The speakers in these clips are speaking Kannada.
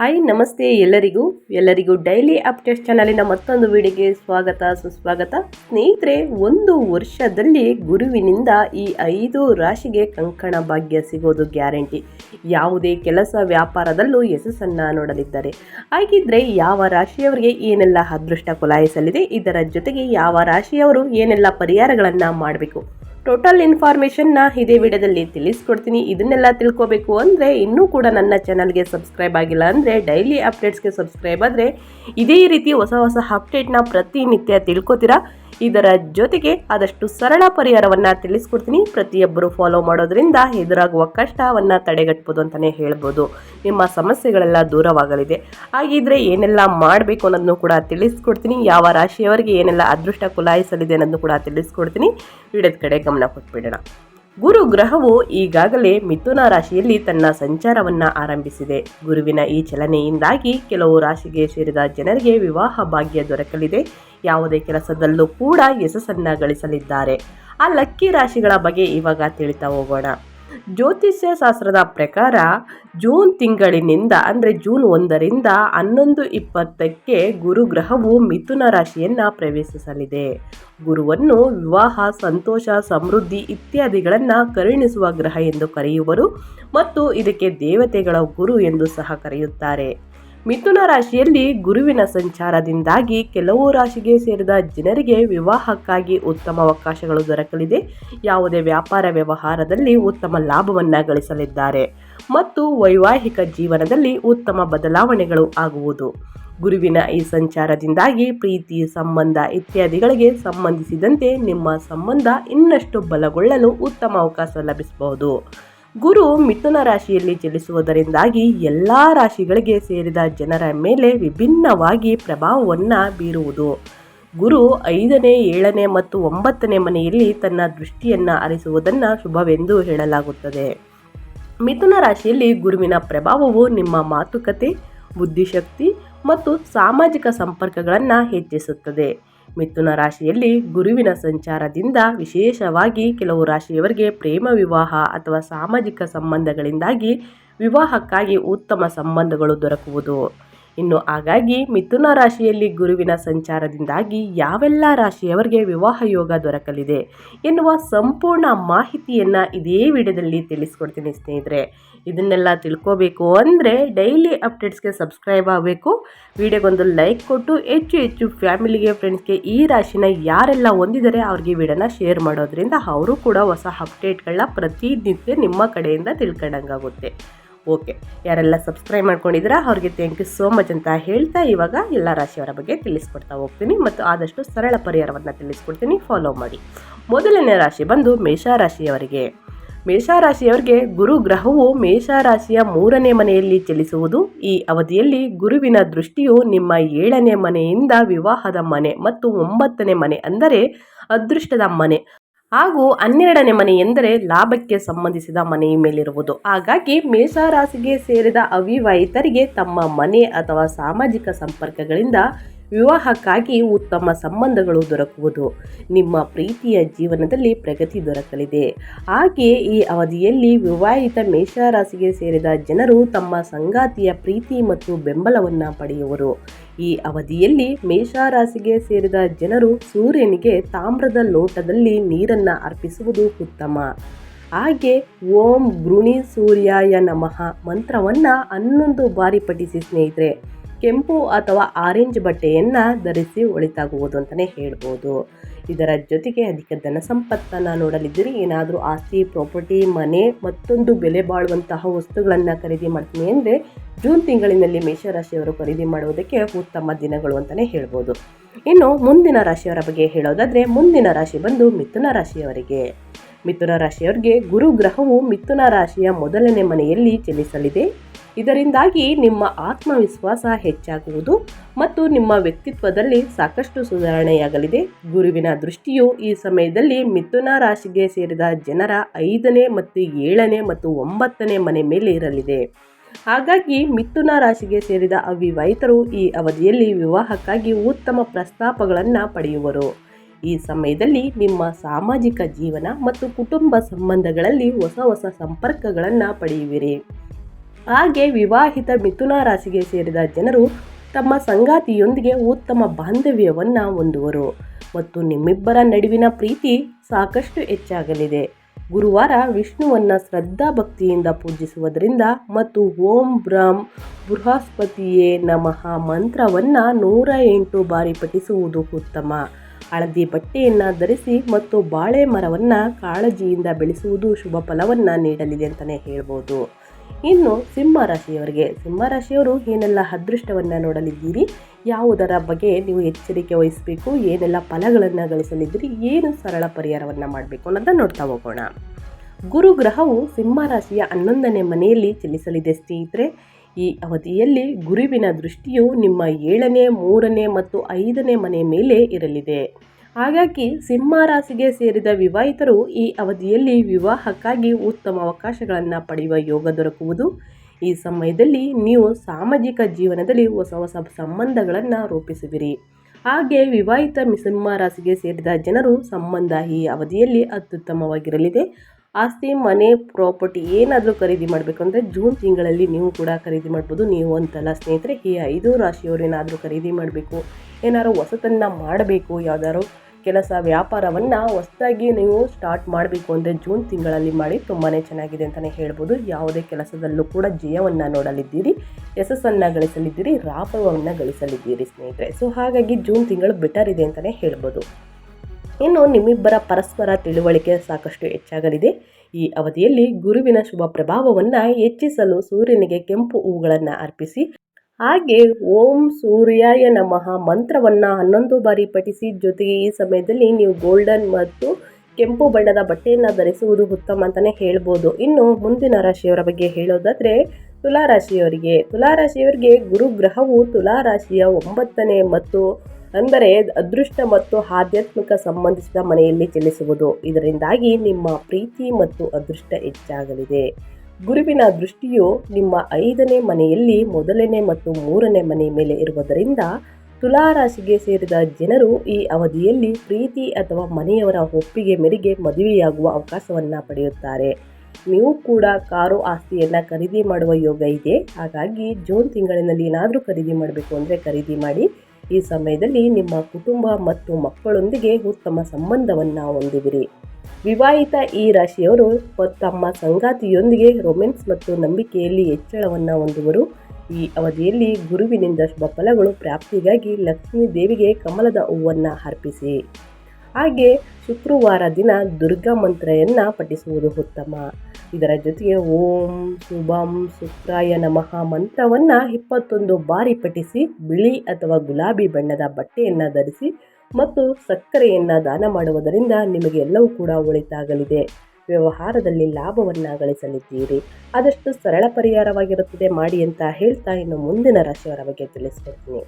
ಹಾಯ್ ನಮಸ್ತೆ ಎಲ್ಲರಿಗೂ. ಎಲ್ಲರಿಗೂ ಡೈಲಿ ಅಪ್ಡೇಟ್ಸ್ ಚಾನಲಿನ ಮತ್ತೊಂದು ವಿಡಿಯೋಗೆ ಸ್ವಾಗತ, ಸುಸ್ವಾಗತ. ಸ್ನೇಹಿತರೆ, ಒಂದು ವರ್ಷದಲ್ಲಿ ಗುರುವಿನಿಂದ ಈ ಐದು ರಾಶಿಗೆ ಕಂಕಣ ಭಾಗ್ಯ ಸಿಗೋದು ಗ್ಯಾರಂಟಿ. ಯಾವುದೇ ಕೆಲಸ ವ್ಯಾಪಾರದಲ್ಲೂ ಯಶಸ್ಸನ್ನು ನೋಡಲಿದ್ದಾರೆ. ಹಾಗಿದ್ರೆ ಯಾವ ರಾಶಿಯವರಿಗೆ ಏನೆಲ್ಲ ಅದೃಷ್ಟ ಕೊಲಾಯಿಸಲಿದೆ, ಇದರ ಜೊತೆಗೆ ಯಾವ ರಾಶಿಯವರು ಏನೆಲ್ಲ ಪರಿಹಾರಗಳನ್ನು ಮಾಡಬೇಕು? ಟೋಟಲ್ ಇನ್ಫಾರ್ಮೇಷನ್ನ ಇದೇ ವಿಡಿಯೋದಲ್ಲಿ ತಿಳಿಸ್ಕೊಡ್ತೀನಿ. ಇದನ್ನೆಲ್ಲ ತಿಳ್ಕೊಬೇಕು ಅಂದರೆ ಇನ್ನೂ ಕೂಡ ನನ್ನ ಚಾನಲ್ಗೆ ಸಬ್ಸ್ಕ್ರೈಬ್ ಆಗಿಲ್ಲ ಅಂದರೆ ಡೈಲಿ ಅಪ್ಡೇಟ್ಸ್ಗೆ ಸಬ್ಸ್ಕ್ರೈಬ್ ಆದರೆ ಇದೇ ರೀತಿ ಹೊಸ ಹೊಸ ಅಪ್ಡೇಟ್ನ ಪ್ರತಿನಿತ್ಯ ತಿಳ್ಕೊತೀರಾ? ಇದರ ಜೊತೆಗೆ ಆದಷ್ಟು ಸರಳ ಪರಿಹಾರವನ್ನು ತಿಳಿಸ್ಕೊಡ್ತೀನಿ. ಪ್ರತಿಯೊಬ್ಬರು ಫಾಲೋ ಮಾಡೋದ್ರಿಂದ ಎದುರಾಗುವ ಕಷ್ಟವನ್ನು ತಡೆಗಟ್ಬೋದು ಅಂತಲೇ ಹೇಳ್ಬೋದು. ನಿಮ್ಮ ಸಮಸ್ಯೆಗಳೆಲ್ಲ ದೂರವಾಗಲಿದೆ. ಹಾಗಿದ್ರೆ ಏನೆಲ್ಲ ಮಾಡಬೇಕು ಅನ್ನೋದನ್ನು ಕೂಡ ತಿಳಿಸ್ಕೊಡ್ತೀನಿ. ಯಾವ ರಾಶಿಯವರಿಗೆ ಏನೆಲ್ಲ ಅದೃಷ್ಟ ಕುಲಾಯಿಸಲಿದೆ ಅನ್ನೋದನ್ನು ಕೂಡ ತಿಳಿಸ್ಕೊಡ್ತೀನಿ. ವಿಡಿಯೋದ ಕಡೆ ಗಮನ ಕೊಟ್ಬಿಡೋಣ. ಗುರು ಗ್ರಹವು ಈಗಾಗಲೇ ಮಿಥುನ ರಾಶಿಯಲ್ಲಿ ತನ್ನ ಸಂಚಾರವನ್ನು ಆರಂಭಿಸಿದೆ. ಗುರುವಿನ ಈ ಚಲನೆಯಿಂದಾಗಿ ಕೆಲವು ರಾಶಿಗೆ ಸೇರಿದ ಜನರಿಗೆ ವಿವಾಹ ಭಾಗ್ಯ ದೊರಕಲಿದೆ. ಯಾವುದೇ ಕೆಲಸದಲ್ಲೂ ಕೂಡ ಯಶಸ್ಸನ್ನು ಗಳಿಸಲಿದ್ದಾರೆ. ಆ ಲಕ್ಕಿ ರಾಶಿಗಳ ಬಗ್ಗೆ ಇವಾಗ ತಿಳಿತಾ ಹೋಗೋಣ. ಜ್ಯೋತಿಷ್ಯ ಶಾಸ್ತ್ರದ ಪ್ರಕಾರ ಜೂನ್ ತಿಂಗಳಿನಿಂದ ಅಂದರೆ ಜೂನ್ ಒಂದರಿಂದ ಹನ್ನೊಂದು ಇಪ್ಪತ್ತಕ್ಕೆ ಗುರುಗ್ರಹವು ಮಿಥುನ ರಾಶಿಯನ್ನು ಪ್ರವೇಶಿಸಲಿದೆ. ಗುರುವನ್ನು ವಿವಾಹ, ಸಂತೋಷ, ಸಮೃದ್ಧಿ ಇತ್ಯಾದಿಗಳನ್ನು ಕರುಣಿಸುವ ಗ್ರಹ ಎಂದು ಕರೆಯುವರು ಮತ್ತು ಇದಕ್ಕೆ ದೇವತೆಗಳ ಗುರು ಎಂದು ಸಹ ಕರೆಯುತ್ತಾರೆ. ಮಿಥುನ ರಾಶಿಯಲ್ಲಿ ಗುರುವಿನ ಸಂಚಾರದಿಂದಾಗಿ ಕೆಲವು ರಾಶಿಗೆ ಸೇರಿದ ಜನರಿಗೆ ವಿವಾಹಕ್ಕಾಗಿ ಉತ್ತಮ ಅವಕಾಶಗಳು ದೊರಕಲಿದೆ. ಯಾವುದೇ ವ್ಯಾಪಾರ ವ್ಯವಹಾರದಲ್ಲಿ ಉತ್ತಮ ಲಾಭವನ್ನು ಗಳಿಸಲಿದ್ದಾರೆ. ಮತ್ತು ವೈವಾಹಿಕ ಜೀವನದಲ್ಲಿ ಉತ್ತಮ ಬದಲಾವಣೆಗಳು ಆಗುವುದು. ಗುರುವಿನ ಈ ಸಂಚಾರದಿಂದಾಗಿ ಪ್ರೀತಿ, ಸಂಬಂಧ ಇತ್ಯಾದಿಗಳಿಗೆ ಸಂಬಂಧಿಸಿದಂತೆ ನಿಮ್ಮ ಸಂಬಂಧ ಇನ್ನಷ್ಟು ಬಲಗೊಳ್ಳಲು ಉತ್ತಮ ಅವಕಾಶ ಲಭಿಸಬಹುದು. ಗುರು ಮಿಥುನ ರಾಶಿಯಲ್ಲಿ ಚಲಿಸುವುದರಿಂದಾಗಿ ಎಲ್ಲ ರಾಶಿಗಳಿಗೆ ಸೇರಿದ ಜನರ ಮೇಲೆ ವಿಭಿನ್ನವಾಗಿ ಪ್ರಭಾವವನ್ನು ಬೀರುವುದು. ಗುರು ಐದನೇ, ಏಳನೇ ಮತ್ತು ಒಂಬತ್ತನೇ ಮನೆಯಲ್ಲಿ ತನ್ನ ದೃಷ್ಟಿಯನ್ನು ಅರಿಸುವುದನ್ನು ಶುಭವೆಂದು ಹೇಳಲಾಗುತ್ತದೆ. ಮಿಥುನ ರಾಶಿಯಲ್ಲಿ ಗುರುವಿನ ಪ್ರಭಾವವು ನಿಮ್ಮ ಮಾತುಕತೆ, ಬುದ್ಧಿಶಕ್ತಿ ಮತ್ತು ಸಾಮಾಜಿಕ ಸಂಪರ್ಕಗಳನ್ನು ಹೆಚ್ಚಿಸುತ್ತದೆ. ಮಿಥುನ ರಾಶಿಯಲ್ಲಿ ಗುರುವಿನ ಸಂಚಾರದಿಂದ ವಿಶೇಷವಾಗಿ ಕೆಲವು ರಾಶಿಯವರಿಗೆ ಪ್ರೇಮ ವಿವಾಹ ಅಥವಾ ಸಾಮಾಜಿಕ ಸಂಬಂಧಗಳಿಂದಾಗಿ ವಿವಾಹಕ್ಕಾಗಿ ಉತ್ತಮ ಸಂಬಂಧಗಳು ದೊರಕುವುದು. ಇನ್ನು ಹಾಗಾಗಿ ಮಿಥುನ ರಾಶಿಯಲ್ಲಿ ಗುರುವಿನ ಸಂಚಾರದಿಂದಾಗಿ ಯಾವೆಲ್ಲ ರಾಶಿಯವರಿಗೆ ವಿವಾಹ ಯೋಗ ದೊರಕಲಿದೆ ಎನ್ನುವ ಸಂಪೂರ್ಣ ಮಾಹಿತಿಯನ್ನು ಇದೇ ವಿಡಿಯೋದಲ್ಲಿ ತಿಳಿಸ್ಕೊಡ್ತೀನಿ ಸ್ನೇಹಿತರೆ. ಇದನ್ನೆಲ್ಲ ತಿಳ್ಕೋಬೇಕು ಅಂದರೆ ಡೈಲಿ ಅಪ್ಡೇಟ್ಸ್ಗೆ ಸಬ್ಸ್ಕ್ರೈಬ್ ಆಗಬೇಕು. ವಿಡಿಯೋಗೊಂದು ಲೈಕ್ ಕೊಟ್ಟು ಹೆಚ್ಚು ಹೆಚ್ಚು ಫ್ಯಾಮಿಲಿಗೆ ಫ್ರೆಂಡ್ಸ್ಗೆ ಈ ರಾಶಿನ ಯಾರೆಲ್ಲ ಹೊಂದಿದರೆ ಅವ್ರಿಗೆ ವಿಡಿಯೋನ ಶೇರ್ ಮಾಡೋದ್ರಿಂದ ಅವರು ಕೂಡ ಹೊಸ ಅಪ್ಡೇಟ್ಗಳನ್ನ ಪ್ರತಿನಿತ್ಯ ನಿಮ್ಮ ಕಡೆಯಿಂದ ತಿಳ್ಕೊಂಡಂಗಾಗುತ್ತೆ. ಓಕೆ. ಯಾರೆಲ್ಲ ಸಬ್ಸ್ಕ್ರೈಬ್ ಮಾಡ್ಕೊಂಡಿದ್ದೀರಾ, ಅವ್ರಿಗೆ ಥ್ಯಾಂಕ್ ಯು ಸೋ ಮಚ್ ಅಂತ ಹೇಳ್ತಾ ಇವಾಗ ಎಲ್ಲ ರಾಶಿಯವರ ಬಗ್ಗೆ ತಿಳಿಸ್ಕೊಡ್ತಾ ಹೋಗ್ತೀನಿ ಮತ್ತು ಆದಷ್ಟು ಸರಳ ಪರಿಹಾರವನ್ನು ತಿಳಿಸ್ಕೊಡ್ತೀನಿ. ಫಾಲೋ ಮಾಡಿ. ಮೊದಲನೇ ರಾಶಿ ಬಂದು ಮೇಷರಾಶಿಯವರಿಗೆ. ಮೇಷರಾಶಿಯವರಿಗೆ ಗುರು ಗ್ರಹವು ಮೇಷರಾಶಿಯ ಮೂರನೇ ಮನೆಯಲ್ಲಿ ಚಲಿಸುವುದು. ಈ ಅವಧಿಯಲ್ಲಿ ಗುರುವಿನ ದೃಷ್ಟಿಯು ನಿಮ್ಮ ಏಳನೇ ಮನೆಯಿಂದ ವಿವಾಹದ ಮನೆ ಮತ್ತು ಒಂಬತ್ತನೇ ಮನೆ ಅಂದರೆ ಅದೃಷ್ಟದ ಮನೆ. ಹಾಗೂ ಹನ್ನೆರಡನೇ ಮನೆ ಎಂದರೆ ಲಾಭಕ್ಕೆ ಸಂಬಂಧಿಸಿದ ಮನೆಯ ಮೇಲಿರುವುದು. ಹಾಗಾಗಿ ಮೇಷರಾಶಿಗೆ ಸೇರಿದ ಅವಿವಾಹಿತರಿಗೆ ತಮ್ಮ ಮನೆ ಅಥವಾ ಸಾಮಾಜಿಕ ಸಂಪರ್ಕಗಳಿಂದ ವಿವಾಹಕ್ಕಾಗಿ ಉತ್ತಮ ಸಂಬಂಧಗಳು ದೊರಕುವುದು. ನಿಮ್ಮ ಪ್ರೀತಿಯ ಜೀವನದಲ್ಲಿ ಪ್ರಗತಿ ದೊರಕಲಿದೆ. ಹಾಗೆಯೇ ಈ ಅವಧಿಯಲ್ಲಿ ವಿವಾಹಿತ ಮೇಷರಾಶಿಗೆ ಸೇರಿದ ಜನರು ತಮ್ಮ ಸಂಗಾತಿಯ ಪ್ರೀತಿ ಮತ್ತು ಬೆಂಬಲವನ್ನು ಪಡೆಯುವರು. ಈ ಅವಧಿಯಲ್ಲಿ ಮೇಷರಾಶಿಗೆ ಸೇರಿದ ಜನರು ಸೂರ್ಯನಿಗೆ ತಾಮ್ರದ ಲೋಟದಲ್ಲಿ ನೀರನ್ನು ಅರ್ಪಿಸುವುದು ಉತ್ತಮ. ಹಾಗೆ ಓಂ ಗೃಣಿ ಸೂರ್ಯಾಯ ನಮಃ ಮಂತ್ರವನ್ನು ಹನ್ನೊಂದು ಬಾರಿ ಪಠಿಸಿ ಸ್ನೇಹಿತರೆ, ಕೆಂಪು ಅಥವಾ ಆರೆಂಜ್ ಬಟ್ಟೆಯನ್ನು ಧರಿಸಿ ಒಳಿತಾಗುವುದು ಅಂತಲೇ ಹೇಳ್ಬೋದು. ಇದರ ಜೊತೆಗೆ ಅಧಿಕ ಧನ ಸಂಪತ್ತನ್ನು ನೋಡಲಿದ್ದೀರಿ. ಏನಾದರೂ ಆಸ್ತಿ, ಪ್ರಾಪರ್ಟಿ, ಮನೆ ಮತ್ತೊಂದು ಬೆಲೆ ಬಾಳುವಂತಹ ವಸ್ತುಗಳನ್ನು ಖರೀದಿ ಮಾಡ್ತೀನಿ ಅಂದರೆ ಜೂನ್ ತಿಂಗಳಿನಲ್ಲಿ ಮೇಷರಾಶಿಯವರು ಖರೀದಿ ಮಾಡುವುದಕ್ಕೆ ಉತ್ತಮ ದಿನಗಳು ಅಂತಲೇ ಹೇಳ್ಬೋದು. ಇನ್ನು ಮುಂದಿನ ರಾಶಿಯವರ ಬಗ್ಗೆ ಹೇಳೋದಾದರೆ ಮುಂದಿನ ರಾಶಿ ಬಂದು ಮಿಥುನ ರಾಶಿಯವರಿಗೆ. ಮಿಥುನ ರಾಶಿಯವರಿಗೆ ಗುರು ಗ್ರಹವು ಮಿಥುನ ರಾಶಿಯ ಮೊದಲನೇ ಮನೆಯಲ್ಲಿ ಚಲಿಸಲಿದೆ ಇದರಿಂದಾಗಿ ನಿಮ್ಮ ಆತ್ಮವಿಶ್ವಾಸ ಹೆಚ್ಚಾಗುವುದು ಮತ್ತು ನಿಮ್ಮ ವ್ಯಕ್ತಿತ್ವದಲ್ಲಿ ಸಾಕಷ್ಟು ಸುಧಾರಣೆಯಾಗಲಿದೆ. ಗುರುವಿನ ದೃಷ್ಟಿಯು ಈ ಸಮಯದಲ್ಲಿ ಮಿಥುನ ರಾಶಿಗೆ ಸೇರಿದ ಜನರ ಐದನೇ ಮತ್ತು ಏಳನೇ ಮತ್ತು ಒಂಬತ್ತನೇ ಮನೆ ಮೇಲೆ ಇರಲಿದೆ. ಹಾಗಾಗಿ ಮಿಥುನ ರಾಶಿಗೆ ಸೇರಿದ ಅವಿವಾಹಿತರು ಈ ಅವಧಿಯಲ್ಲಿ ವಿವಾಹಕ್ಕಾಗಿ ಉತ್ತಮ ಪ್ರಸ್ತಾಪಗಳನ್ನು ಪಡೆಯುವರು. ಈ ಸಮಯದಲ್ಲಿ ನಿಮ್ಮ ಸಾಮಾಜಿಕ ಜೀವನ ಮತ್ತು ಕುಟುಂಬ ಸಂಬಂಧಗಳಲ್ಲಿ ಹೊಸ ಹೊಸ ಸಂಪರ್ಕಗಳನ್ನು ಪಡೆಯುವಿರಿ. ಹಾಗೆ ವಿವಾಹಿತ ಮಿಥುನ ರಾಶಿಗೆ ಸೇರಿದ ಜನರು ತಮ್ಮ ಸಂಗಾತಿಯೊಂದಿಗೆ ಉತ್ತಮ ಬಾಂಧವ್ಯವನ್ನು ಹೊಂದುವರು. ಮತ್ತು ನಿಮ್ಮಿಬ್ಬರ ನಡುವಿನ ಪ್ರೀತಿ ಸಾಕಷ್ಟು ಹೆಚ್ಚಾಗಲಿದೆ. ಗುರುವಾರ ವಿಷ್ಣುವನ್ನು ಶ್ರದ್ಧಾ ಭಕ್ತಿಯಿಂದ ಪೂಜಿಸುವುದರಿಂದ ಮತ್ತು ಓಂ ಬ್ರಹ್ಮ್ ಬೃಹಸ್ಪತಿಯೇ ನಮಃ ಮಂತ್ರವನ್ನು ನೂರ ಎಂಟು ಬಾರಿ ಪಠಿಸುವುದು ಉತ್ತಮ. ಹಳದಿ ಬಟ್ಟೆಯನ್ನು ಧರಿಸಿ ಮತ್ತು ಬಾಳೆ ಮರವನ್ನು ಕಾಳಜಿಯಿಂದ ಬೆಳೆಸುವುದು ಶುಭ ಫಲವನ್ನು ನೀಡಲಿದೆ ಅಂತಲೇ ಹೇಳ್ಬೋದು. ಇನ್ನು ಸಿಂಹ ರಾಶಿಯವರಿಗೆ, ಸಿಂಹ ರಾಶಿಯವರು ಏನೆಲ್ಲ ಅದೃಷ್ಟವನ್ನು ನೋಡಲಿದ್ದೀರಿ? ಯಾವುದರ ಬಗ್ಗೆ ನೀವು ಎಚ್ಚರಿಕೆ ವಹಿಸಬೇಕು? ಏನೆಲ್ಲ ಫಲಗಳನ್ನು ಗಳಿಸಲಿದ್ದೀರಿ? ಏನು ಸರಳ ಪರಿಹಾರವನ್ನು ಮಾಡಬೇಕು ಅನ್ನೋದನ್ನು ನೋಡ್ತಾ ಹೋಗೋಣ. ಗುರು ಗ್ರಹವು ಸಿಂಹ ರಾಶಿಯ ಹನ್ನೊಂದನೇ ಮನೆಯಲ್ಲಿ ಚಲಿಸಲಿದೆ ಸ್ನೇಹಿತರೆ. ಈ ಅವಧಿಯಲ್ಲಿ ಗುರುವಿನ ದೃಷ್ಟಿಯು ನಿಮ್ಮ ಏಳನೇ, ಮೂರನೇ ಮತ್ತು ಐದನೇ ಮನೆ ಮೇಲೆ ಇರಲಿದೆ. ಹಾಗಾಗಿ ಸಿಂಹ ರಾಶಿಗೆ ಸೇರಿದ ವಿವಾಹಿತರು ಈ ಅವಧಿಯಲ್ಲಿ ವಿವಾಹಕ್ಕಾಗಿ ಉತ್ತಮ ಅವಕಾಶಗಳನ್ನು ಪಡೆಯುವ ಯೋಗ ದೊರಕುವುದು. ಈ ಸಮಯದಲ್ಲಿ ನೀವು ಸಾಮಾಜಿಕ ಜೀವನದಲ್ಲಿ ಹೊಸ ಹೊಸ ಸಂಬಂಧಗಳನ್ನು ರೂಪಿಸುವಿರಿ. ಹಾಗೆ ವಿವಾಹಿತ ಸಿಂಹ ರಾಶಿಗೆ ಸೇರಿದ ಜನರು ಸಂಬಂಧ ಈ ಅವಧಿಯಲ್ಲಿ ಅತ್ಯುತ್ತಮವಾಗಿರಲಿದೆ. ಆಸ್ತಿ, ಮನೆ, ಪ್ರಾಪರ್ಟಿ ಏನಾದರೂ ಖರೀದಿ ಮಾಡಬೇಕು ಅಂದರೆ ಜೂನ್ ತಿಂಗಳಲ್ಲಿ ನೀವು ಕೂಡ ಖರೀದಿ ಮಾಡ್ಬೋದು. ನೀವು ಅಂತಲ್ಲ ಸ್ನೇಹಿತರೆ ಈ ಐದು ರಾಶಿಯವರು ಏನಾದರೂ ಖರೀದಿ ಮಾಡಬೇಕು. ಏನಾದ್ರು ಹೊಸತನ್ನು ಮಾಡಬೇಕು ಯಾವ್ದಾದ್ರು. ಕೆಲಸ ವ್ಯಾಪಾರವನ್ನು ಹೊಸದಾಗಿ ನೀವು ಸ್ಟಾರ್ಟ್ ಮಾಡಬೇಕು ಅಂದರೆ ಜೂನ್ ತಿಂಗಳಲ್ಲಿ ಮಾಡಿ ತುಂಬಾ ಚೆನ್ನಾಗಿದೆ ಅಂತಲೇ ಹೇಳ್ಬೋದು. ಯಾವುದೇ ಕೆಲಸದಲ್ಲೂ ಕೂಡ ಜಯವನ್ನು ನೋಡಲಿದ್ದೀರಿ, ಯಶಸ್ಸನ್ನು ಗಳಿಸಲಿದ್ದೀರಿ ರಾಪವನ್ನು ಗಳಿಸಲಿದ್ದೀರಿ ಸ್ನೇಹಿತರೆ. ಸೊ ಹಾಗಾಗಿ ಜೂನ್ ತಿಂಗಳು ಬೆಟರ್ ಇದೆ ಅಂತಲೇ ಹೇಳ್ಬೋದು. ಇನ್ನು ನಿಮ್ಮಿಬ್ಬರ ಪರಸ್ಪರ ತಿಳುವಳಿಕೆ ಸಾಕಷ್ಟು ಹೆಚ್ಚಾಗಲಿದೆ. ಈ ಅವಧಿಯಲ್ಲಿ ಗುರುವಿನ ಶುಭ ಪ್ರಭಾವವನ್ನು ಹೆಚ್ಚಿಸಲು ಸೂರ್ಯನಿಗೆ ಕೆಂಪು ಹೂಗಳನ್ನು ಅರ್ಪಿಸಿ ಹಾಗೆ ಓಂ ಸೂರ್ಯಾಯ ನಮಃ ಮಂತ್ರವನ್ನು ಹನ್ನೊಂದು ಬಾರಿ ಪಠಿಸಿ, ಜೊತೆಗೆ ಈ ಸಮಯದಲ್ಲಿ ನೀವು ಗೋಲ್ಡನ್ ಮತ್ತು ಕೆಂಪು ಬಣ್ಣದ ಬಟ್ಟೆಯನ್ನು ಧರಿಸುವುದು ಉತ್ತಮ ಅಂತಲೇ ಹೇಳ್ಬೋದು. ಇನ್ನು ಮುಂದಿನ ರಾಶಿಯವರ ಬಗ್ಗೆ ಹೇಳೋದಾದರೆ ತುಲಾರಾಶಿಯವರಿಗೆ. ತುಲಾರಾಶಿಯವರಿಗೆ ಗುರು ಗ್ರಹವು ತುಲಾರಾಶಿಯ ಒಂಬತ್ತನೇ ಮತ್ತು ಅಂದರೆ ಅದೃಷ್ಟ ಮತ್ತು ಆಧ್ಯಾತ್ಮಿಕ ಸಂಬಂಧಿಸಿದ ಮನೆಯಲ್ಲಿ ಚಲಿಸುವುದು ಇದರಿಂದಾಗಿ ನಿಮ್ಮ ಪ್ರೀತಿ ಮತ್ತು ಅದೃಷ್ಟ ಹೆಚ್ಚಾಗಲಿದೆ. ಗುರುವಿನ ದೃಷ್ಟಿಯು ನಿಮ್ಮ ಐದನೇ ಮನೆಯಲ್ಲಿ ಮೊದಲನೇ ಮತ್ತು ಮೂರನೇ ಮನೆ ಮೇಲೆ ಇರುವುದರಿಂದ ತುಲಾರಾಶಿಗೆ ಸೇರಿದ ಜನರು ಈ ಅವಧಿಯಲ್ಲಿ ಪ್ರೀತಿ ಅಥವಾ ಮನೆಯವರ ಒಪ್ಪಿಗೆ ಮೇರೆಗೆ ಮದುವೆಯಾಗುವ ಅವಕಾಶವನ್ನು ಪಡೆಯುತ್ತಾರೆ. ನೀವು ಕೂಡ ಕಾರು ಆಸ್ತಿಯನ್ನು ಖರೀದಿ ಮಾಡುವ ಯೋಗ ಇದೆ. ಹಾಗಾಗಿ ಜೂನ್ ತಿಂಗಳಿನಲ್ಲಿ ಏನಾದರೂ ಖರೀದಿ ಮಾಡಬೇಕು ಅಂದರೆ ಖರೀದಿ ಮಾಡಿ ಈ ಸಮಯದಲ್ಲಿ ನಿಮ್ಮ ಕುಟುಂಬ ಮತ್ತು ಮಕ್ಕಳೊಂದಿಗೆ ಉತ್ತಮ ಸಂಬಂಧವನ್ನು ಹೊಂದಿದಿರಿ. ವಿವಾಹಿತ ಈ ರಾಶಿಯವರು ತಮ್ಮ ಸಂಗಾತಿಯೊಂದಿಗೆ ರೊಮ್ಯಾನ್ಸ್ ಮತ್ತು ನಂಬಿಕೆಯಲ್ಲಿ ಹೆಚ್ಚಳವನ್ನು ಹೊಂದುವರು. ಈ ಅವಧಿಯಲ್ಲಿ ಗುರುವಿನಿಂದ ಶುಭ ಫಲಗಳು, ಪ್ರಾಪ್ತಿಗಾಗಿ ಲಕ್ಷ್ಮೀ ದೇವಿಗೆ ಕಮಲದ ಹೂವನ್ನು ಅರ್ಪಿಸಿ. ಹಾಗೆ ಶುಕ್ರವಾರ ದಿನ ದುರ್ಗಾ ಮಂತ್ರೆಯನ್ನು ಪಠಿಸುವುದು ಉತ್ತಮ. ಇದರ ಜೊತೆಗೆ ಓಂ ಶುಭಂ ಶುಕ್ರಾಯ ನಮಃ ಮಂತ್ರವನ್ನು ಇಪ್ಪತ್ತೊಂದು ಬಾರಿ ಪಠಿಸಿ, ಬಿಳಿ ಅಥವಾ ಗುಲಾಬಿ ಬಣ್ಣದ ಬಟ್ಟೆಯನ್ನು ಧರಿಸಿ ಮತ್ತು ಸಕ್ಕರೆಯನ್ನು ದಾನ ಮಾಡುವುದರಿಂದ ನಿಮಗೆ ಎಲ್ಲವೂ ಕೂಡ ಒಳಿತಾಗಲಿದೆ. ವ್ಯವಹಾರದಲ್ಲಿ ಲಾಭವನ್ನು ಗಳಿಸಲಿದ್ದೀರಿ. ಆದಷ್ಟು ಸರಳ ಪರಿಹಾರವಾಗಿರುತ್ತದೆ. ಮಾಡಿ ಅಂತ ಹೇಳ್ತಾ ಇನ್ನು ಮುಂದಿನ ರಾಶಿಯವರ ಬಗ್ಗೆ ತಿಳಿಸ್ಕೊಡ್ತೀನಿ.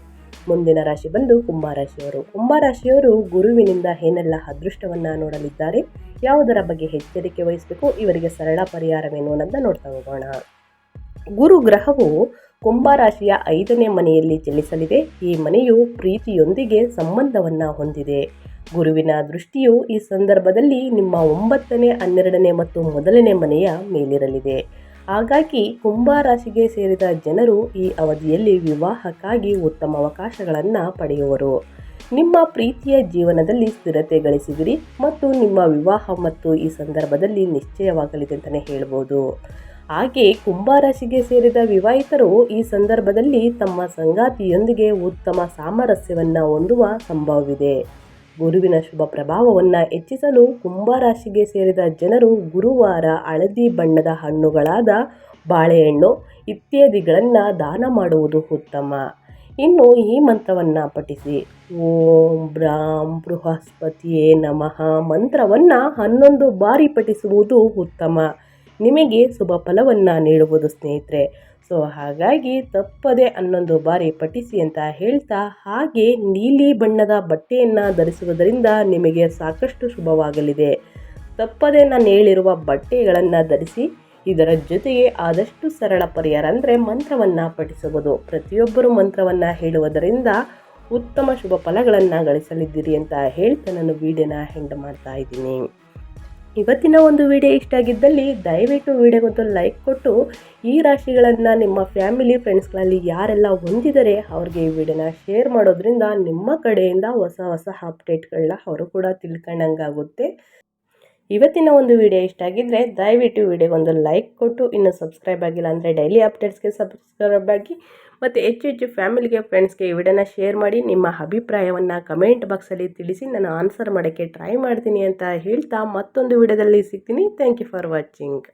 ಮುಂದಿನ ರಾಶಿ ಬಂದು ಕುಂಭರಾಶಿಯವರು ಕುಂಭರಾಶಿಯವರು ಗುರುವಿನಿಂದ ಏನೆಲ್ಲ ಅದೃಷ್ಟವನ್ನು ನೋಡಲಿದ್ದಾರೆ? ಯಾವುದರ ಬಗ್ಗೆ ಎಚ್ಚರಿಕೆ ವಹಿಸಬೇಕು? ಇವರಿಗೆ ಸರಳ ಪರಿಹಾರವೇನು ಅನ್ನೋದನ್ನ ನೋಡ್ತಾ ಹೋಗೋಣ. ಗುರು ಗ್ರಹವು ಕುಂಭರಾಶಿಯ ಐದನೇ ಮನೆಯಲ್ಲಿ ಚಲಿಸಲಿದೆ. ಈ ಮನೆಯು ಪ್ರೀತಿಯೊಂದಿಗೆ ಸಂಬಂಧವನ್ನು ಹೊಂದಿದೆ. ಗುರುವಿನ ದೃಷ್ಟಿಯು ಈ ಸಂದರ್ಭದಲ್ಲಿ ನಿಮ್ಮ ಒಂಬತ್ತನೇ, ಹನ್ನೆರಡನೇ ಮತ್ತು ಮೊದಲನೇ ಮನೆಯ ಮೇಲಿರಲಿದೆ. ಹಾಗಾಗಿ ಕುಂಭರಾಶಿಗೆ ಸೇರಿದ ಜನರು ಈ ಅವಧಿಯಲ್ಲಿ ವಿವಾಹಕ್ಕಾಗಿ ಉತ್ತಮ ಅವಕಾಶಗಳನ್ನು ಪಡೆಯುವರು. ನಿಮ್ಮ ಪ್ರೀತಿಯ ಜೀವನದಲ್ಲಿ ಸ್ಥಿರತೆ ಗಳಿಸಿದಿರಿ ಮತ್ತು ನಿಮ್ಮ ವಿವಾಹ ಮತ್ತು ಈ ಸಂದರ್ಭದಲ್ಲಿ ನಿಶ್ಚಯವಾಗಲಿದೆ ಅಂತಲೇ ಹೇಳ್ಬೋದು. ಹಾಗೆ ಕುಂಭರಾಶಿಗೆ ಸೇರಿದ ವಿವಾಹಿತರು ಈ ಸಂದರ್ಭದಲ್ಲಿ ತಮ್ಮ ಸಂಗಾತಿಯೊಂದಿಗೆ ಉತ್ತಮ ಸಾಮರಸ್ಯವನ್ನು ಹೊಂದುವ ಸಂಭವವಿದೆ. ಗುರುವಿನ ಶುಭ ಪ್ರಭಾವವನ್ನು ಹೆಚ್ಚಿಸಲು ಕುಂಭರಾಶಿಗೆ ಸೇರಿದ ಜನರು ಗುರುವಾರ ಹಳದಿ ಬಣ್ಣದ ಹಣ್ಣುಗಳಾದ ಬಾಳೆಹಣ್ಣು ಇತ್ಯಾದಿಗಳನ್ನು ದಾನ ಮಾಡುವುದು ಉತ್ತಮ. ಇನ್ನು ಈ ಮಂತ್ರವನ್ನು ಪಠಿಸಿ. ಓಂ ಬ್ರಾಂ ಬೃಹಸ್ಪತಿಯೇ ನಮಃ. ಮಂತ್ರವನ್ನು ಹನ್ನೊಂದು ಬಾರಿ ಪಠಿಸುವುದು ಉತ್ತಮ. ನಿಮಗೆ ಶುಭ ಫಲವನ್ನು ನೀಡುವುದು ಸ್ನೇಹಿತರೆ. ಸೊ, ಹಾಗಾಗಿ ತಪ್ಪದೆ ಹನ್ನೊಂದು ಬಾರಿ ಪಠಿಸಿ ಅಂತ ಹೇಳ್ತಾ, ಹಾಗೆ ನೀಲಿ ಬಣ್ಣದ ಬಟ್ಟೆಯನ್ನು ಧರಿಸುವುದರಿಂದ ನಿಮಗೆ ಸಾಕಷ್ಟು ಶುಭವಾಗಲಿದೆ. ತಪ್ಪದೆ ನಾನು ಹೇಳಿರುವ ಬಟ್ಟೆಗಳನ್ನು ಧರಿಸಿ ಇದರ ಜೊತೆಗೆ ಆದಷ್ಟು ಸರಳ ಪರಿಹಾರ ಅಂದರೆ ಮಂತ್ರವನ್ನು ಪಠಿಸುವುದು. ಪ್ರತಿಯೊಬ್ಬರು ಮಂತ್ರವನ್ನು ಹೇಳುವುದರಿಂದ ಉತ್ತಮ ಶುಭ ಫಲಗಳನ್ನು ಗಳಿಸಲಿದ್ದೀರಿ ಅಂತ ಹೇಳ್ತಾ ನಾನು ವಿಡಿಯೋನ ಹೆಂಡ್ ಮಾಡ್ತಾ ಇದ್ದೀನಿ. ಇವತ್ತಿನ ಒಂದು ವಿಡಿಯೋ ಇಷ್ಟ ಆಗಿದ್ದಲ್ಲಿ ದಯವಿಟ್ಟು ವಿಡಿಯೋಗೊಂದು ಲೈಕ್ ಕೊಟ್ಟು ಈ ರಾಶಿಗಳನ್ನು ನಿಮ್ಮ ಫ್ಯಾಮಿಲಿ ಫ್ರೆಂಡ್ಸ್ಗಳಲ್ಲಿ ಯಾರೆಲ್ಲ ಹೊಂದಿದರೆ ಅವ್ರಿಗೆ ಈ ವಿಡಿಯೋನ ಶೇರ್ ಮಾಡೋದ್ರಿಂದ ನಿಮ್ಮ ಕಡೆಯಿಂದ ಹೊಸ ಹೊಸ ಅಪ್ಡೇಟ್ಗಳನ್ನ ಅವರು ಕೂಡ ತಿಳ್ಕೊಂಡಂಗಾಗುತ್ತೆ. ಇವತ್ತಿನ ಒಂದು ವಿಡಿಯೋ ಇಷ್ಟ ಆಗಿದ್ರೆ ದಯವಿಟ್ಟು ವಿಡಿಯೋಗೊಂದು ಲೈಕ್ ಕೊಟ್ಟು, ಇನ್ನು ಸಬ್ಸ್ಕ್ರೈಬ್ ಆಗಿಲ್ಲ ಅಂದರೆ ಡೈಲಿ ಅಪ್ಡೇಟ್ಸ್ಗೆ ಸಬ್ಸ್ಕ್ರೈಬ್ ಆಗಿ, ಮತ್ತು ಹೆಚ್ಚು ಹೆಚ್ಚು ಫ್ಯಾಮಿಲಿಗೆ ಫ್ರೆಂಡ್ಸ್ಗೆ ಈ ವಿಡಿಯೋನ ಶೇರ್ ಮಾಡಿ, ನಿಮ್ಮ ಅಭಿಪ್ರಾಯವನ್ನು ಕಮೆಂಟ್ ಬಾಕ್ಸಲ್ಲಿ ತಿಳಿಸಿ, ನಾನು ಆನ್ಸರ್ ಮಾಡೋಕ್ಕೆ ಟ್ರೈ ಮಾಡ್ತೀನಿ ಅಂತ ಹೇಳ್ತಾ ಮತ್ತೊಂದು ವಿಡಿಯೋದಲ್ಲಿ ಸಿಗ್ತೀನಿ. Thank you for watching